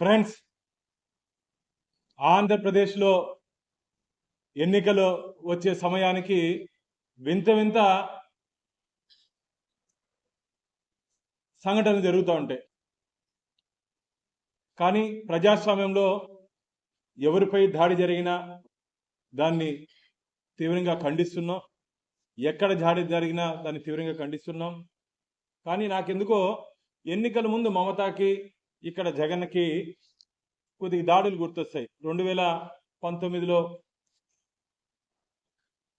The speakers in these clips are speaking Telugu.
ఫ్రెండ్స్ ఆంధ్రప్రదేశ్లో ఎన్నికలు వచ్చే సమయానికి వింత వింత సంఘటనలు జరుగుతూ ఉంటాయి. కానీ ప్రజాస్వామ్యంలో ఎవరిపై దాడి జరిగినా దాన్ని తీవ్రంగా ఖండిస్తున్నాం. ఎక్కడ దాడి జరిగినా దాన్ని తీవ్రంగా ఖండిస్తున్నాం. కానీ నాకెందుకో ఎన్నికల ముందు మమతాకి ఇక్కడ జగన్కి కొద్దిగా దాడులు గుర్తొస్తాయి. రెండు వేల పంతొమ్మిదిలో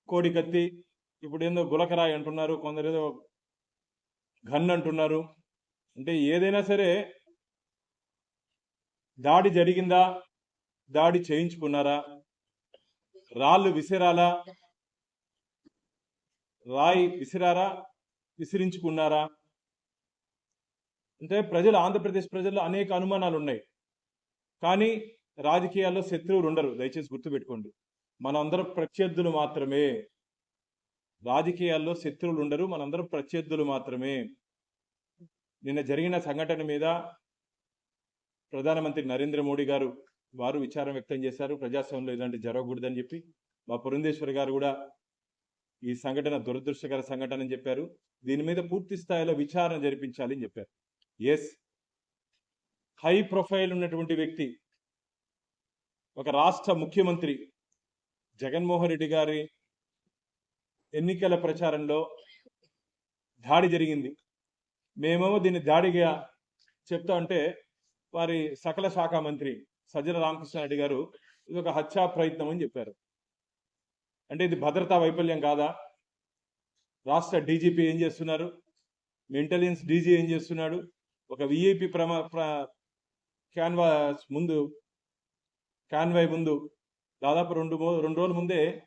కోడి కత్తి ఇప్పుడు ఏందో గులకరాయి అంటున్నారు కొందరు ఏదో గన్ అంటున్నారు. అంటే ఏదైనా సరే దాడి జరిగిందా? దాడి చేయించుకున్నారా? రాళ్ళు విసిరాలా? రాయి విసిరారా? విసిరించుకున్నారా? అంటే ప్రజలు ఆంధ్రప్రదేశ్ ప్రజల్లో అనేక అనుమానాలు ఉన్నాయి కానీ రాజకీయాల్లో శత్రువులు ఉండరు. దయచేసి గుర్తుపెట్టుకోండి. మనందరం ప్రత్యర్థులు మాత్రమే. రాజకీయాల్లో శత్రువులు ఉండరు. మనందరం ప్రత్యర్థులు మాత్రమే. నిన్న జరిగిన సంఘటన మీద ప్రధానమంత్రి నరేంద్ర మోడీ గారు వారు విచారం వ్యక్తం చేశారు. ప్రజాస్వామ్యంలో ఇలాంటి జరగకూడదని చెప్పి మా పురంధేశ్వరి గారు కూడా ఈ సంఘటన దురదృష్టకర సంఘటన అని చెప్పారు. దీని మీద పూర్తి స్థాయిలో విచారణ జరిపించాలి అని చెప్పారు. ఎస్ హై ప్రొఫైల్ ఉన్నటువంటి వ్యక్తి ఒక రాష్ట్ర ముఖ్యమంత్రి జగన్మోహన్ రెడ్డి గారి ఎన్నికల ప్రచారంలో దాడి జరిగింది. మేమేమో దీన్ని దాడిగా చెప్తా ఉంటే వారి సకల శాఖ మంత్రి సజ్జల రామకృష్ణారెడ్డి గారు ఇది ఒక హత్యా ప్రయత్నం అని చెప్పారు. అంటే ఇది భద్రతా వైఫల్యం కాదా? రాష్ట్ర డీజీపీ ఏం చేస్తున్నారు? ఇంటెలిజెన్స్ డీజీ ఏం చేస్తున్నాడు? ఒక విఐపి ప్రమా ప్ర క్యాన్వాస్ ముందు క్యాన్వై ముందు దాదాపు రెండు రెండు రోజుల ముందే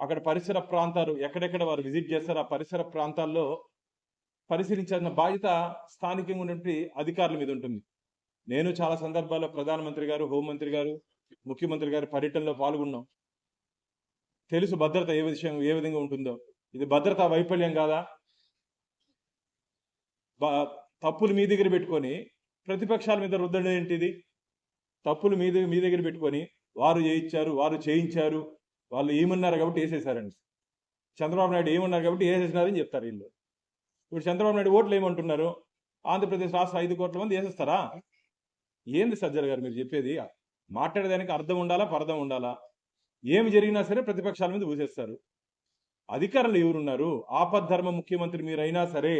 అక్కడ పరిసర ప్రాంతాలు ఎక్కడెక్కడ వారు విజిట్ చేస్తారో ఆ పరిసర ప్రాంతాల్లో పరిశీలించాల్సిన బాధ్యత స్థానికంగా ఉన్నటువంటి అధికారుల మీద ఉంటుంది. నేను చాలా సందర్భాల్లో ప్రధానమంత్రి గారు హోంమంత్రి గారు ముఖ్యమంత్రి గారు పర్యటనలో పాల్గొన్నాం. తెలుసు భద్రత ఏ విషయం ఏ విధంగా ఉంటుందో. ఇది భద్రతా వైఫల్యం కాదా? తప్పులు మీ దగ్గర పెట్టుకొని ప్రతిపక్షాల మీద రుద్దడం ఏంటిది? తప్పులు మీ దగ్గర మీ దగ్గర పెట్టుకొని వారు చేయించారు వారు చేయించారు వాళ్ళు ఏమన్నారు కాబట్టి వేసేసారండి చంద్రబాబు నాయుడు ఏమన్నారు కాబట్టి వేసేసినారని చెప్తారు వీళ్ళు. ఇప్పుడు చంద్రబాబు నాయుడు ఓట్లు ఏమంటున్నారు? ఆంధ్రప్రదేశ్ రాష్ట్ర ఐదు కోట్ల మంది వేసేస్తారా? ఏంది సజ్జల గారు మీరు చెప్పేది? మాట్లాడేదానికి అర్థం ఉండాలా పరదం ఉండాలా? ఏమి జరిగినా సరే ప్రతిపక్షాల మీద ఊసేస్తారు. అధికారులు ఎవరున్నారు? ఆపద్ధర్మ ముఖ్యమంత్రి మీరైనా సరే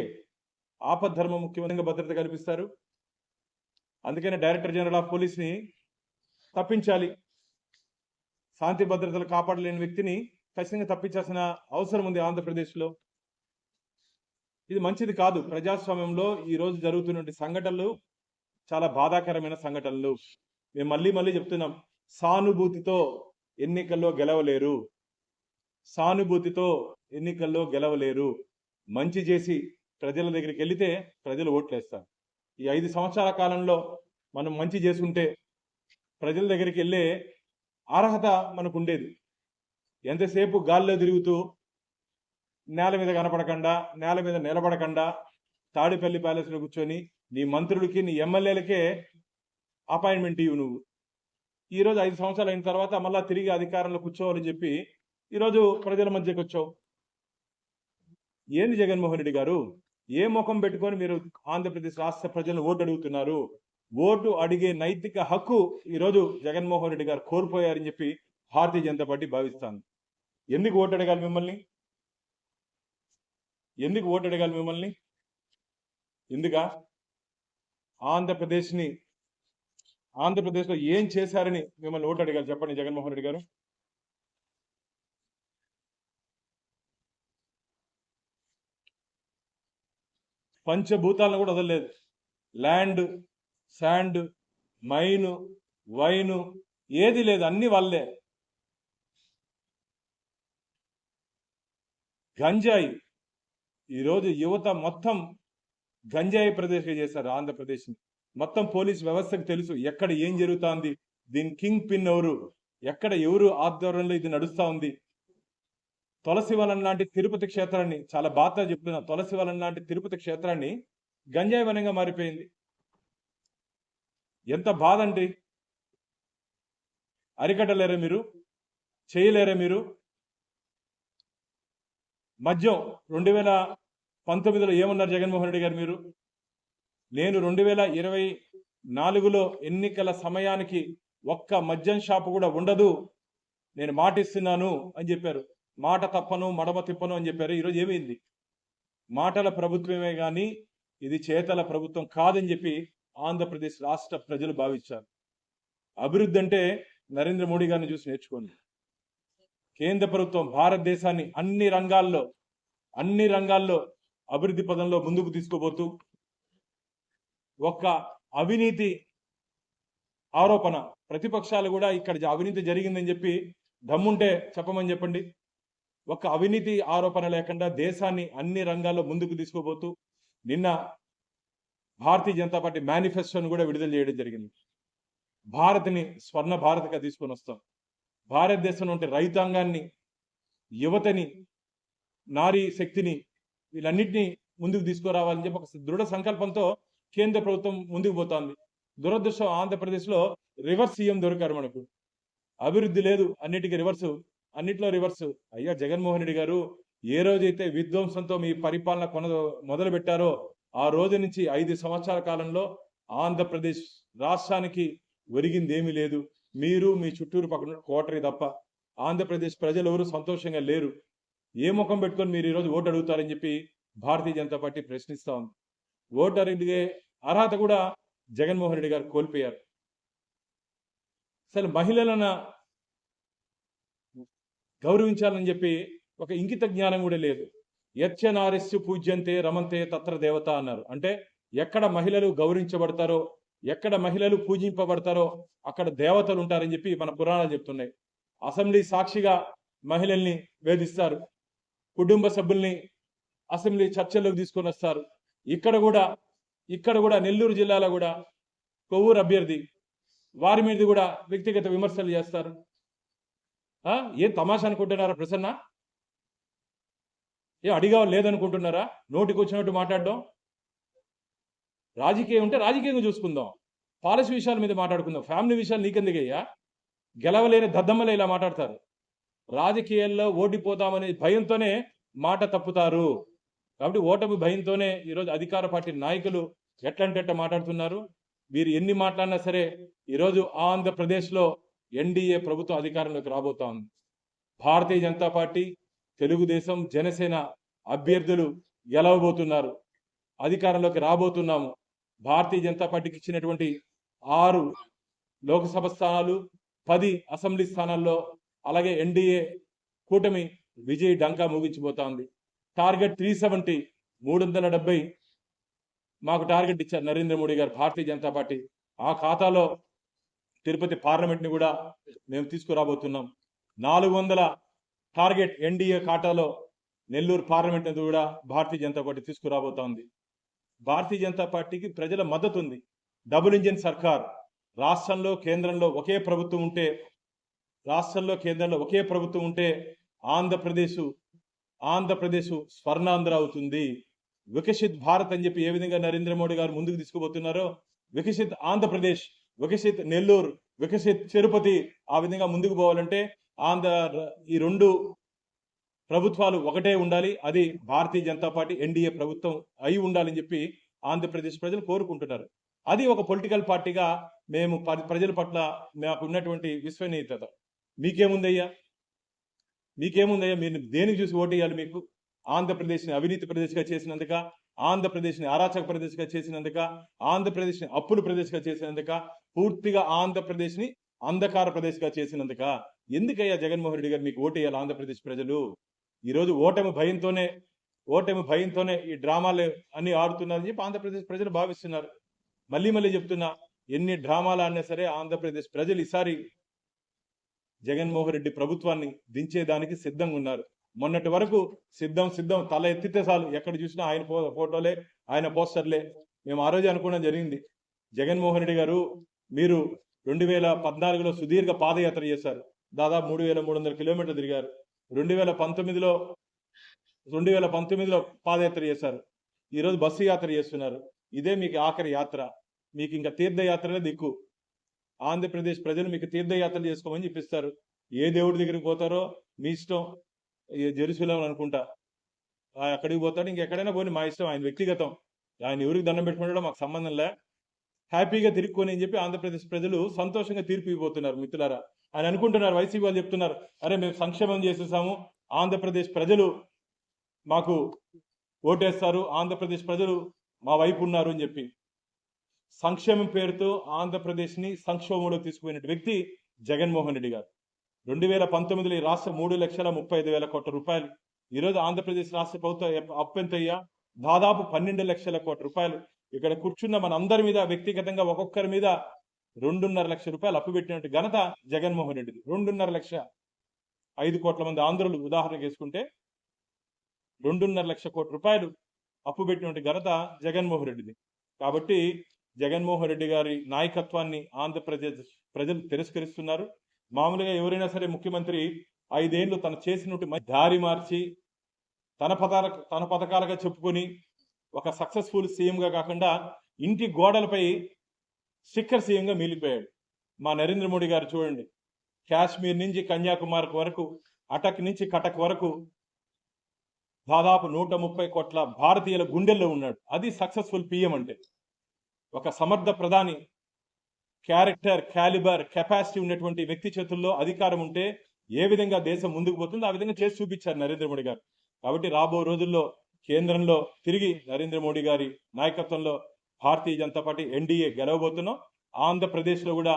ఆపద్ధర్మ ముఖ్యమంత్రిగా భద్రత కల్పిస్తారు. అందుకనే డైరెక్టర్ జనరల్ ఆఫ్ పోలీస్ని తప్పించాలి. శాంతి భద్రతలు కాపాడలేని వ్యక్తిని ఖచ్చితంగా తప్పించాల్సిన అవసరం ఉంది ఆంధ్రప్రదేశ్లో. ఇది మంచిది కాదు. ప్రజాస్వామ్యంలో ఈరోజు జరుగుతున్న సంఘటనలు చాలా బాధాకరమైన సంఘటనలు. మేము మళ్ళీ మళ్ళీ చెప్తున్నాం సానుభూతితో ఎన్నికల్లో గెలవలేరు. సానుభూతితో ఎన్నికల్లో గెలవలేరు. మంచి చేసి ప్రజల దగ్గరికి వెళితే ప్రజలు ఓట్లేస్తారు. ఈ ఐదు సంవత్సరాల కాలంలో మనం మంచి చేసుకుంటే ప్రజల దగ్గరికి వెళ్ళే అర్హత మనకు ఉండేది ఎంతసేపు గాల్లో తిరుగుతూ నేల మీద కనపడకుండా నేల మీద నిలబడకుండా తాడిపల్లి ప్యాలెస్లో కూర్చొని నీ మంత్రులకి నీ ఎమ్మెల్యేలకే అపాయింట్మెంట్ ఇవ్వు నువ్వు. ఈరోజు ఐదు సంవత్సరాలు అయిన తర్వాత మళ్ళీ తిరిగి అధికారంలో కూర్చోవాలని చెప్పి ఈరోజు ప్రజల మధ్యకి వచ్చావు ఏంది జగన్మోహన్ రెడ్డి గారు? ఏ ముఖం పెట్టుకొని మీరు ఆంధ్రప్రదేశ్ రాష్ట్ర ప్రజలను ఓటు అడుగుతున్నారు? ఓటు అడిగే నైతిక హక్కు ఈరోజు జగన్మోహన్ రెడ్డి గారు కోల్పోయారని చెప్పి భారతీయ జనతా పార్టీ భావిస్తాను ఎందుకు ఓటు అడగాలి మిమ్మల్ని? ఎందుకు ఓటు అడగాలి మిమ్మల్ని? ఎందుక? ఆంధ్రప్రదేశ్ని ఆంధ్రప్రదేశ్లో ఏం చేశారని మిమ్మల్ని ఓటు అడగాలి చెప్పండి జగన్మోహన్ రెడ్డి గారు. పంచభూతాలను కూడా వదలలేదు. ల్యాండ్ శాండ్ మైను వైను ఏది లేదు అన్ని వాళ్ళే. గంజాయి. ఈరోజు యువత మొత్తం గంజాయి ప్రదేశం చేశారు ఆంధ్రప్రదేశ్ని. మొత్తం పోలీస్ వ్యవస్థకు తెలుసు ఎక్కడ ఏం జరుగుతోంది. దీని కింగ్ పిన్ ఎవరు? ఎక్కడ ఎవరు ఆధ్వర్యంలో ఇది నడుస్తూ ఉంది? తులసివనం లాంటి తిరుపతి క్షేత్రాన్ని చాలా బాధ చెప్తున్నా తులసివనం లాంటి తిరుపతి క్షేత్రాన్ని గంజాయి వనంగా మారిపోయింది. ఎంత బాధ అండి అరికట్టలేరా మీరు? చేయలేరా మీరు? మద్యం రెండు వేల పంతొమ్మిదిలో ఏమన్నారు జగన్మోహన్ రెడ్డి గారు మీరు? నేను రెండు వేల ఇరవై నాలుగులో ఎన్నికల సమయానికి ఒక్క మద్యం షాపు కూడా ఉండదు నేను మాటిస్తున్నాను అని చెప్పారు. మాట తప్పను మడమ తిప్పను అని చెప్పారు. ఈరోజు ఏమైంది? మాటల ప్రభుత్వమే కానీ ఇది చేతల ప్రభుత్వం కాదని చెప్పి ఆంధ్రప్రదేశ్ రాష్ట్ర ప్రజలు భావించారు. అభివృద్ధి అంటే నరేంద్ర మోడీ గారిని చూసి నేర్చుకోండి. కేంద్ర ప్రభుత్వం భారతదేశాన్ని అన్ని రంగాల్లో అన్ని రంగాల్లో అభివృద్ధి పదంలో ముందుకు తీసుకోబోతూ ఒక్క అవినీతి ఆరోపణ ప్రతిపక్షాలు కూడా ఇక్కడ అవినీతి జరిగిందని చెప్పి దమ్ముంటే చెప్పమని చెప్పండి. ఒక అవినీతి ఆరోపణ లేకుండా దేశాన్ని అన్ని రంగాల్లో ముందుకు తీసుకుపోతూ నిన్న భారతీయ జనతా పార్టీ మేనిఫెస్టోను కూడా విడుదల చేయడం జరిగింది. భారత్ని స్వర్ణ భారత్గా తీసుకొని వస్తాం. భారతదేశంలో ఉంటే రైతాంగాన్ని యువతని నారీ శక్తిని వీళ్ళన్నింటినీ ముందుకు తీసుకురావాలని చెప్పి ఒక దృఢ సంకల్పంతో కేంద్ర ప్రభుత్వం ముందుకు పోతోంది. దురదృష్టం ఆంధ్రప్రదేశ్లో రివర్స్ సీఎం దొరికారు మనకు. అభివృద్ధి లేదు అన్నిటికీ రివర్స్ అన్నిట్లో రివర్స్ అయ్యా జగన్మోహన్ రెడ్డి గారు ఏ రోజైతే విధ్వంసంతో మీ పరిపాలన కొన మొదలు పెట్టారో ఆ రోజు నుంచి ఐదు సంవత్సరాల కాలంలో ఆంధ్రప్రదేశ్ రాష్ట్రానికి ఒరిగింది ఏమీ లేదు. మీరు మీ చుట్టూరు పక్కన కోటరీ తప్ప ఆంధ్రప్రదేశ్ ప్రజలు ఎవరు సంతోషంగా లేరు. ఏ ముఖం పెట్టుకొని మీరు ఈరోజు ఓటు అడుగుతారని చెప్పి భారతీయ జనతా పార్టీ ప్రశ్నిస్తా ఉంది. ఓటు అడిగే అర్హత కూడా జగన్మోహన్ రెడ్డి గారు కోల్పోయారు. అసలు మహిళలను గౌరవించాలని చెప్పి ఒక ఇంకిత జ్ఞానం కూడా లేదు. యచ్చనారిస్సు పూజ్యంతే రమంతే తత్ర దేవత అన్నారు. అంటే ఎక్కడ మహిళలు గౌరవించబడతారో ఎక్కడ మహిళలు పూజింపబడతారో అక్కడ దేవతలు ఉంటారని చెప్పి మన పురాణాలు చెప్తున్నాయి. అసెంబ్లీ సాక్షిగా మహిళల్ని వేధిస్తారు. కుటుంబ సభ్యుల్ని అసెంబ్లీ చర్చల్లోకి తీసుకొని వస్తారు. ఇక్కడ కూడా ఇక్కడ కూడా నెల్లూరు జిల్లాలో కూడా కొవ్వూరు అభ్యర్థి వారి మీద కూడా వ్యక్తిగత విమర్శలు చేస్తారు. ఏం తమాషా అనుకుంటున్నారా ప్రసన్న? ఏ అడిగా లేదనుకుంటున్నారా? నోటికి వచ్చినట్టు మాట్లాడడం? రాజకీయం ఉంటే రాజకీయంగా చూసుకుందాం. పాలసీ విషయాల మీద మాట్లాడుకుందాం. ఫ్యామిలీ విషయాలు నీకెందుకయ్యా? గెలవలేని దద్దమ్మలే ఇలా మాట్లాడతారు. రాజకీయాల్లో ఓడిపోతామనే భయంతోనే మాట తప్పుతారు. కాబట్టి ఓటమి భయంతోనే ఈరోజు అధికార పార్టీ నాయకులు ఎట్లంటే ఎట్ట మాట్లాడుతున్నారు? వీరు ఎన్ని మాట్లాడినా సరే ఈరోజు ఆంధ్రప్రదేశ్లో ఎన్డీఏ ప్రభుత్వం అధికారంలోకి రాబోతా ఉంది. భారతీయ జనతా పార్టీ తెలుగుదేశం జనసేన అభ్యర్థులు గెలవబోతున్నారు. అధికారంలోకి రాబోతున్నాము. భారతీయ జనతా పార్టీకి ఇచ్చినటువంటి ఆరు లోక్సభ స్థానాలు పది అసెంబ్లీ స్థానాల్లో అలాగే ఎన్డీఏ కూటమి విజయ్ డంకా ముగించిపోతా ఉంది టార్గెట్ త్రీ సెవెంటీ మూడు వందల డెబ్బై మాకు టార్గెట్ ఇచ్చారు నరేంద్ర మోడీ గారు భారతీయ జనతా పార్టీ. ఆ ఖాతాలో తిరుపతి పార్లమెంట్ని కూడా మేము తీసుకురాబోతున్నాం. నాలుగు వందల టార్గెట్ ఎన్డీఏ ఖాతాలో నెల్లూరు పార్లమెంట్ అనేది కూడా భారతీయ జనతా పార్టీ తీసుకురాబోతోంది. భారతీయ జనతా పార్టీకి ప్రజల మద్దతు ఉంది డబుల్ ఇంజిన్ సర్కార్ రాష్ట్రంలో కేంద్రంలో ఒకే ప్రభుత్వం ఉంటే రాష్ట్రంలో కేంద్రంలో ఒకే ప్రభుత్వం ఉంటే ఆంధ్రప్రదేశ్ ఆంధ్రప్రదేశ్ స్వర్ణాంధ్ర అవుతుంది. వికసిత్ భారత్ అని చెప్పి ఏ విధంగా నరేంద్ర మోడీ గారు ముందుకు తీసుకుపోతున్నారో వికసిత్ ఆంధ్రప్రదేశ్ వికసిత్ నెల్లూరు వికసిత్ తిరుపతి ఆ విధంగా ముందుకు పోవాలంటే ఆంధ్ర ఈ రెండు ప్రభుత్వాలు ఒకటే ఉండాలి. అది భారతీయ జనతా పార్టీ ఎన్డీఏ ప్రభుత్వం అయి ఉండాలని చెప్పి ఆంధ్రప్రదేశ్ ప్రజలు కోరుకుంటున్నారు. అది ఒక పొలిటికల్ పార్టీగా మేము ప్రజల పట్ల మాకు ఉన్నటువంటి విశ్వనీయత. మీకేముందయ్యా? మీకేముందయ్యా? మీరు దేనికి చూసి ఓటేయాలి మీకు? ఆంధ్రప్రదేశ్ని అవినీతి ప్రదేశ్గా చేసినందుక ఆంధ్రప్రదేశ్ని అరాచక ప్రదేశ్గా చేసినందుక ఆంధ్రప్రదేశ్ని అప్పుల ప్రదేశ్గా చేసినందుక పూర్తిగా ఆంధ్రప్రదేశ్ని అంధకార ప్రదేశ్గా చేసినందుక ఎందుకయ్యా జగన్మోహన్ రెడ్డి గారు మీకు ఓటేయాలి ఆంధ్రప్రదేశ్ ప్రజలు? ఈరోజు ఓటమి భయంతోనే ఓటమి భయంతోనే ఈ డ్రామాలు అన్ని ఆడుతున్నారని చెప్పి ఆంధ్రప్రదేశ్ ప్రజలు భావిస్తున్నారు. మళ్ళీ మళ్ళీ చెప్తున్నా ఎన్ని డ్రామాలు ఆడినా సరే ఆంధ్రప్రదేశ్ ప్రజలు ఈసారి జగన్మోహన్ రెడ్డి ప్రభుత్వాన్ని దించేదానికి సిద్ధంగా ఉన్నారు. మొన్నటి వరకు సిద్ధం సిద్ధం తల ఎత్తితే చాలు. ఎక్కడ చూసినా ఆయన ఫోటోలే ఆయన పోస్టర్లే. మేము ఆ రోజే అనుకోవడం జరిగింది. జగన్మోహన్ రెడ్డి గారు మీరు రెండు వేల పద్నాలుగులో సుదీర్ఘ పాదయాత్ర చేశారు. దాదాపు మూడు వేల మూడు వందల కిలోమీటర్లు తిరిగారు. రెండు వేల పంతొమ్మిదిలో రెండు వేల పంతొమ్మిదిలో పాదయాత్ర చేశారు. ఈరోజు బస్సు యాత్ర చేస్తున్నారు. ఇదే మీకు ఆఖరి యాత్ర. మీకు ఇంకా తీర్థయాత్రలే దిక్కు. ఆంధ్రప్రదేశ్ ప్రజలు మీకు తీర్థయాత్రలు చేసుకోమని చెప్పిస్తారు. ఏ దేవుడి దగ్గరికి పోతారో మీ ఇష్టం. ఏ అనుకుంటా. ఆ అక్కడికి పోతాడు. ఇంకెక్కడైనా పోనీ మా ఇష్టం. ఆయన వ్యక్తిగతం. ఆయన ఎవరికి దండం పెట్టుకుంటాడో మాకు సంబంధం లే. హ్యాపీగా తిరుక్కొని అని చెప్పి ఆంధ్రప్రదేశ్ ప్రజలు సంతోషంగా తీర్పు ఇవ్వబోతున్నారు మిత్రులారా. ఆయన అనుకుంటున్నారు. వైసీపీ వాళ్ళు చెప్తున్నారు. అరే మేము సంక్షేమం చేసేసాము. ఆంధ్రప్రదేశ్ ప్రజలు మాకు ఓటేస్తారు. ఆంధ్రప్రదేశ్ ప్రజలు మా వైపు ఉన్నారు అని చెప్పి. సంక్షేమం పేరుతో ఆంధ్రప్రదేశ్ని సంక్షోభంలో తీసుకుపోయిన వ్యక్తి జగన్మోహన్ రెడ్డి గారు. రెండు వేల పంతొమ్మిదిలో ఈ రాష్ట్ర మూడు లక్షల ముప్పై ఐదు వేల కోట్ల రూపాయలు. ఈరోజు ఆంధ్రప్రదేశ్ రాష్ట్ర ప్రభుత్వం అప్పెంతయ్యా దాదాపు పన్నెండు లక్షల కోటి రూపాయలు. ఇక్కడ కూర్చున్న మన అందరి మీద వ్యక్తిగతంగా ఒక్కొక్కరి మీద రెండున్నర లక్ష రూపాయలు అప్పు పెట్టినట్టు ఘనత జగన్మోహన్ రెడ్డిది. రెండున్నర లక్ష. ఐదు కోట్ల మంది ఆంధ్రులు ఉదాహరణ చేసుకుంటే రెండున్నర లక్ష కోటి రూపాయలు అప్పు పెట్టినటువంటి ఘనత జగన్మోహన్ రెడ్డిది. కాబట్టి జగన్మోహన్ రెడ్డి గారి నాయకత్వాన్ని ఆంధ్రప్రదేశ్ ప్రజలు తిరస్కరిస్తున్నారు. మామూలుగా ఎవరైనా సరే ముఖ్యమంత్రి ఐదేళ్ళు తను చేసినట్టు దారి మార్చి తన పథకాల తన పథకాలుగా చెప్పుకొని ఒక సక్సెస్ఫుల్ సీఎంగా కాకుండా ఇంటి గోడలపై స్టిక్కర్ సీఎంగా మిగిలిపోయాడు. మా నరేంద్ర మోడీ గారు చూడండి. కాశ్మీర్ నుంచి కన్యాకుమారి వరకు అటక్ నుంచి కటక్ వరకు దాదాపు నూట ముప్పై కోట్ల భారతీయుల గుండెల్లో ఉన్నాడు. అది సక్సెస్ఫుల్ పిఎం అంటే. ఒక సమర్థ ప్రధాని క్యారెక్టర్ క్యాలిబర్ కెపాసిటీ ఉన్నటువంటి వ్యక్తి చేతుల్లో అధికారం ఉంటే ఏ విధంగా దేశం ముందుకు పోతుందో ఆ విధంగా చేసి చూపించారు నరేంద్ర మోడీ గారు. కాబట్టి రాబో రోజుల్లో కేంద్రంలో తిరిగి నరేంద్ర మోడీ గారి నాయకత్వంలో భారతీయ జనతా పార్టీ ఎన్డీఏ గెలవబోతున్నాం ఆంధ్రప్రదేశ్లో కూడా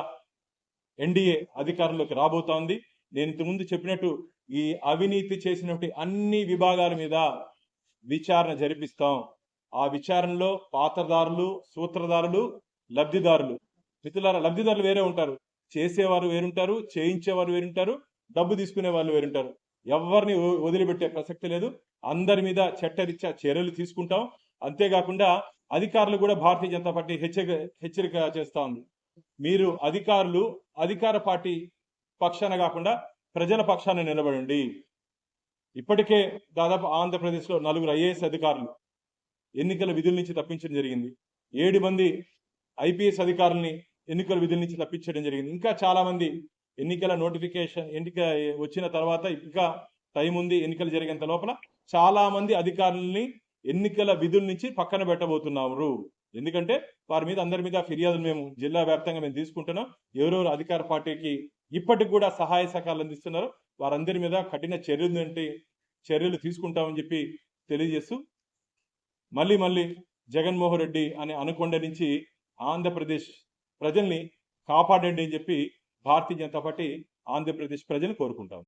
ఎన్డీఏ అధికారంలోకి రాబోతోంది. నేను ఇంతకుముందు చెప్పినట్టు ఈ అవినీతి చేసినటువంటి అన్ని విభాగాల మీద విచారణ జరిపిస్తాం. ఆ విచారణలో పాత్రదారులు సూత్రధారులు లబ్ధిదారులు. మిత్రుల లబ్ధిదారులు వేరే ఉంటారు. చేసేవారు వేరుంటారు చేయించేవారు వేరుంటారు డబ్బు తీసుకునే వాళ్ళు వేరుంటారు. ఎవరిని వదిలిపెట్టే ప్రసక్తి లేదు. అందరి మీద చట్టరీత్యా చర్యలు తీసుకుంటాం. అంతేకాకుండా అధికారులు కూడా భారతీయ జనతా పార్టీ హెచ్చరిక హెచ్చరిక చేస్తా ఉంది. మీరు అధికారులు అధికార పార్టీ పక్షాన కాకుండా ప్రజల పక్షాన నిలబడండి. ఇప్పటికే దాదాపు ఆంధ్రప్రదేశ్లో నలుగురు ఐఏఎస్ అధికారులు ఎన్నికల విధుల నుంచి తప్పించడం జరిగింది. ఏడు మంది ఐపీఎస్ అధికారుల్ని ఎన్నికల విధుల నుంచి తప్పించడం జరిగింది. ఇంకా చాలా మంది ఎన్నికల నోటిఫికేషన్ ఎన్నిక వచ్చిన తర్వాత ఇంకా టైం ఉంది ఎన్నికలు జరిగేంత లోపల. చాలామంది అధికారుల్ని ఎన్నికల విధుల నుంచి పక్కన పెట్టబోతున్నారు. ఎందుకంటే వారి మీద అందరి మీద ఫిర్యాదులు మేము జిల్లా వ్యాప్తంగా మేము తీసుకుంటున్నాం. ఎవరెవరు అధికార పార్టీకి ఇప్పటికి కూడా సహాయ సహకారాలు అందిస్తున్నారు. వారందరి మీద కఠిన చర్యలు ఏంటి చర్యలు తీసుకుంటామని చెప్పి తెలియజేస్తూ మళ్ళీ మళ్ళీ జగన్మోహన్ రెడ్డి అనే అనుకొండ నుంచి ఆంధ్రప్రదేశ్ ప్రజల్ని కాపాడండి అని చెప్పి భారతీయ జనతా పార్టీ ఆంధ్రప్రదేశ్ ప్రజలు కోరుకుంటాం